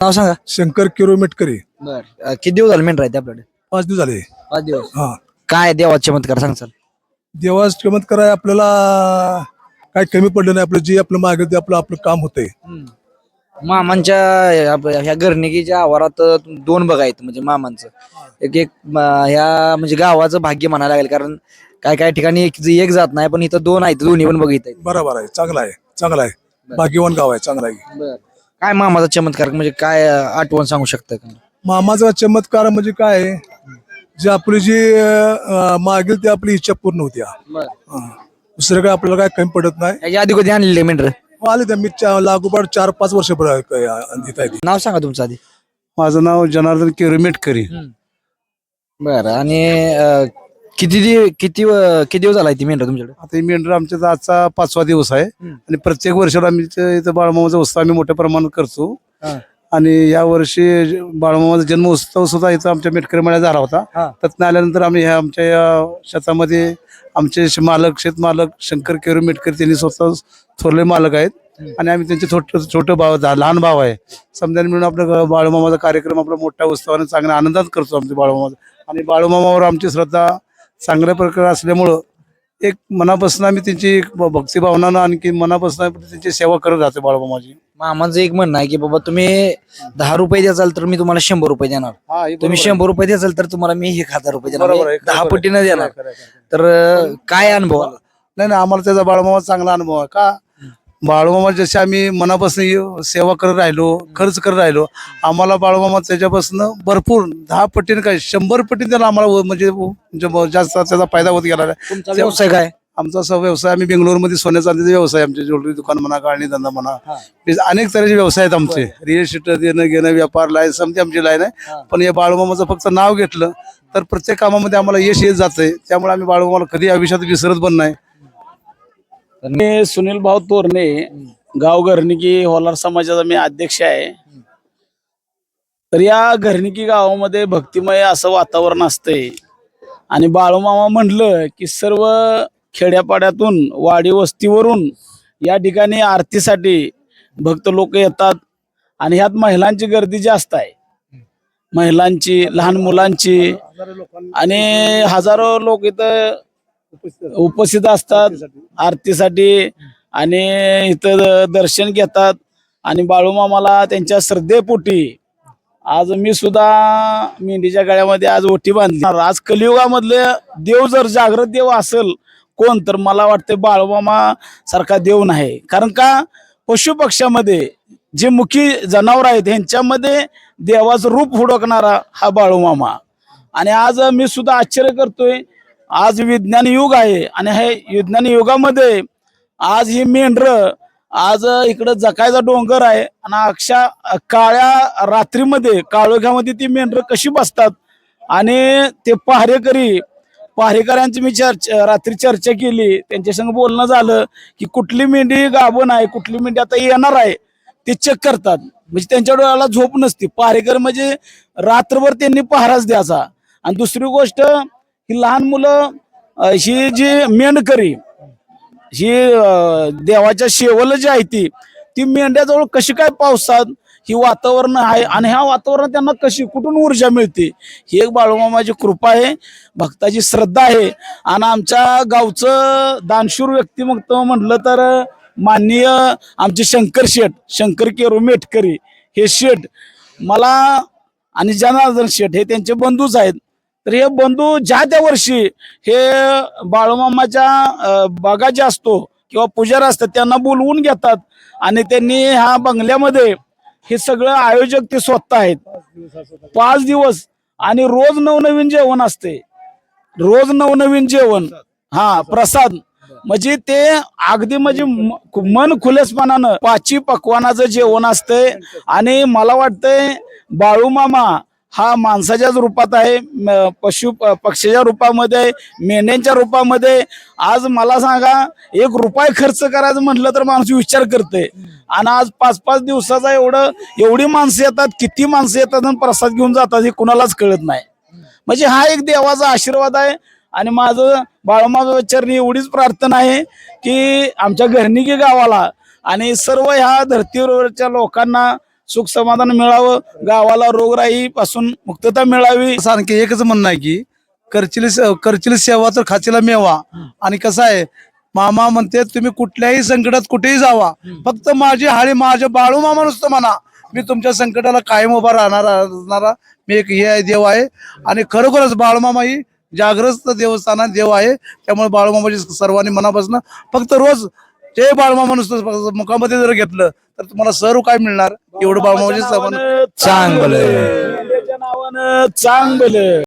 नाव सांगा. शंकर किरो मेटकरी. बर. किती दिवस झाले मेंढर आहेत आपल्याकडे? पाच दिवस झाले. पाच दिवस. हा. काय देवाचे चमत्कार सांगचाल देवाच चमत्कार आहे आपल्याला काय कमी पडलं नाही आपलं जे आपलं मागे ते आपलं आपलं काम होतंय. मामांच्या ह्या घरणिकीच्या आवारात दोन बघा आहेत म्हणजे मामांचं. एक एक म, ह्या म्हणजे गावाचं भाग्य म्हणायला लागेल कारण काय काय ठिकाणी एक एक जात नाही पण इथं दोन आहेत दोन्ही पण बघित आहेत बरोबर आहे. चांगला आहे. चांगला आहे. भाग्यवान गाव आहे. चांगला आहे. काय मामाचा चमत्कार म्हणजे काय अं, आठवण सांगू शकता का? मामाचा चमत्कार म्हणजे काय? आहे? जे आपली जी अं, मागील ते आपली इच्छा पूर्ण होत्या हा. दुसरं काय आपल्याला काय कमी पडत नाही. याच्या आधी कधी आणलेले मेंढर आले त्या मी चा- लागोपाठ चार पाच वर्ष देत आहे नाव सांगा तुमचं आधी. माझं नाव जनार्दन किरमेटकरी बर आणि अं, किती दिव- किती किती दिवस झाला ती मेंढर तुमच्याकडे? आता ही मेंढर आमच्या आजचा पाचवा दिवस आहे. हम्म. आणि प्रत्येक वर्षाला आम्ही इथं इथं बाळमामाचा उत्सव आम्ही मोठ्या प्रमाणात करतो. हा. आणि या वर्षी बाळमामाचा जन्मोत्सव सुद्धा इथं आमच्या मेटकरी मळ्यात झाला होता. हा. त्यातनं आल्यानंतर आम्ही ह्या आमच्या या शेतामध्ये आमचे श- मालक शेतमालक शंकर केरू मेटकर त्यांनी स्वतः थोरले मालक आहेत. आणि आम्ही त्यांचे छोटे छोटे भाव लहान भाव आहे. समजा मिळून आपलं बाळूमामाचा कार्यक्रम आपला मोठ्या उत्सवाने चांगल्या आनंदात करतो आमचे बाळूमामाचा आणि बाळूमामावर आमची श्रद्धा चांगल्या प्रकारे असल्यामुळं एक मनापासून आम्ही त्यांची एक भ- भक्तिभावनानं आणखी मनापासून आम्ही त्यांची सेवा करत राहतो बाळूमामाची मामाचं एक म्हणणं आहे की बाबा तुम्ही दहा रुपये द्याल तर मी तुम्हाला शंभर रुपये देणार हा हे तुम्ही. शंभर रुपये द्याल तर तुम्हाला मी एक हजार रुपये देणार बरोबर आहे, म्हणजे दहा पटीनं. देणार खरं आहे, खरं आहे. तर अं, काय अनुभव आला? नाही नाही आम्हाला त्याचा बाळूमामा चांगला अनुभव आहे का बाळूमामा जसे आम्ही मनापासून सेवा करत राहिलो खर्च करत राहिलो आम्हाला बाळूमामा त्याच्यापासून भरपूर दहा पटीने काय शंभर पटीने त्याला आम्हाला म्हणजे म्हणजे जास्त त्याचा फायदा होत गेला. आहे. व्यवसाय काय? आमचा असा व्यवसाय आम्ही बेंगलोरमध्ये सोन्या चांदीचा व्यवसाय आमचे ज्वेलरी दुकान म्हणा गाळणी धंदा म्हणा. अनेक तऱ्हेचे व्यवसाय आहेत आमचे. रिअल इस्टेट देणं घेणं व्यापार लाईन समजी आमची लाईन आहे. पण या बाळूमामाचं फक्त नाव घेतलं तर प्रत्येक कामामध्ये आम्हाला यश येत जातंय. त्यामुळे आम्ही बाळूमामाला कधी आयुष्यात विसरत पण नाही. मी सुनील भाऊ तोरणे गाव घरणिकी होलार समाजाचा मी अध्यक्ष आहे. तर या घरणिकी गावामध्ये भक्तिमय असं वातावरण असतंय. आणि बाळूमामा म्हणलं की सर्व खेड्यापाड्यातून वाडी वस्तीवरून या ठिकाणी आरतीसाठी भक्त लोक येतात. आणि ह्यात महिलांची गर्दी जास्त आहे. महिलांची लहान मुलांची. आणि हजारो लोक इथं उपस्थित असतात. आरतीसाठी. आणि इथं दर्शन घेतात. आणि बाळूमामाला त्यांच्या श्रद्धेपोटी आज मी सुद्धा मेंढीच्या गळ्यामध्ये आज ओटी बांधली. आज कलियुगामधले देव जर जागृत देव असेल कोण? तर मला वाटतं बाळूमामा सारखा देव नाही. कारण का? पशु पक्ष्यामध्ये जे मुखी जनावर आहेत ह्यांच्यामध्ये देवाचं रूप हुडकणारा हा बाळूमामा आणि आज मी सुद्धा आश्चर्य करतोय आज विज्ञान युग आहे आणि हे विज्ञान युगामध्ये आज ही मेंढर आज इकडं जकायचा डोंगर आहे आणि अक्षा काळ्या रात्रीमध्ये काळोख्यामध्ये ती मेंढर कशी बसतात? आणि ते पहारेकरी पहारेकऱ्यांची मी चर्चा रात्री चर्चा केली. त्यांच्या संग बोलणं झालं की कुठली मेंढी गाभण आहे कुठली मेंढी आता येणार आहे ते चेक करतात. म्हणजे त्यांच्या डोळ्याला झोप नसते. पहारेकर म्हणजे रात्रभर त्यांनी पहाराच द्यायचा. आणि दुसरी गोष्ट की लहान मुलं ही जी मेंढकरी ही देवाच्या शेवल जी आहे ती ती मेंढ्याजवळ कशी काय पावसात ही वातावरण आहे आणि ह्या वातावरणात त्यांना कशी कुठून ऊर्जा मिळते ही एक बाळूमामाची कृपा आहे भक्ताची श्रद्धा आहे. आणि आमच्या गावचं दानशूर व्यक्तिमत्व म्हटलं तर माननीय आमचे शंकर शेठ शंकर केरू मेटकरी हे शेठ मला आणि जनार्दन शेठ हे त्यांचे बंधूच आहेत. तर हे बंधू ज्या त्या वर्षी हे बाळूमामाच्या बागा जे असतो किंवा पुजारा असतात त्यांना बोलवून घेतात आणि त्यांनी ह्या बंगल्यामध्ये हे सगळं आयोजक ते स्वतः आहेत. पाच दिवस आणि रोज नवनवीन जेवण असते. रोज नवनवीन जेवण. हा प्रसाद. म्हणजे ते अगदी म्हणजे मन खुलेसपणानं पाची पकवानाचं जेवण असतंय आणि मला वाटतंय बाळूमामा हा माणसाच्याच रूपात आहे पशु पक्षाच्या रूपामध्ये मेंढ्यांच्या रूपामध्ये. आज मला सांगा एक रुपये खर्च करायचं म्हटलं तर माणूस विचार करते आणि आज पाच पाच दिवसाचा एवढं एवढी माणसं येतात किती माणसं येतात आणि प्रसाद घेऊन जातात हे कुणालाच कळत नाही. म्हणजे हा एक देवाचा आशीर्वाद आहे. आणि माझं बाळमाचरणी एवढीच प्रार्थना आहे की आमच्या घरनिकी गावाला आणि सर्व ह्या धर्तीवरच्या लोकांना सुख समाधान मिळावं गावाला रोगराई पासून मुक्तता मिळावी. असं आणखी एकच म्हणणं आहे की करचिली करचिली सेवा तर खाचीला मेवा. आणि कसं आहे मामा म्हणते तुम्ही कुठल्याही संकटात कुठेही जावा. फक्त माझी हाळी माझ्या बाळू मामा नुसतं म्हणा. मी तुमच्या संकटाला कायम उभा राहणार असणारा मी एक हे आहे देव आहे. आणि खरोखरच बाळूमामा ही जाग्रस्त देवस्थानात देव आहे. त्यामुळे बाळूमामाची सर्वांनी मनापासून फक्त रोज जय बाळूमामा नुसतं मुखामध्ये जर घेतलं तर तुम्हाला सर्व काय मिळणार? एवढं बाळूमामाची चांगलं. नावानं चांगलं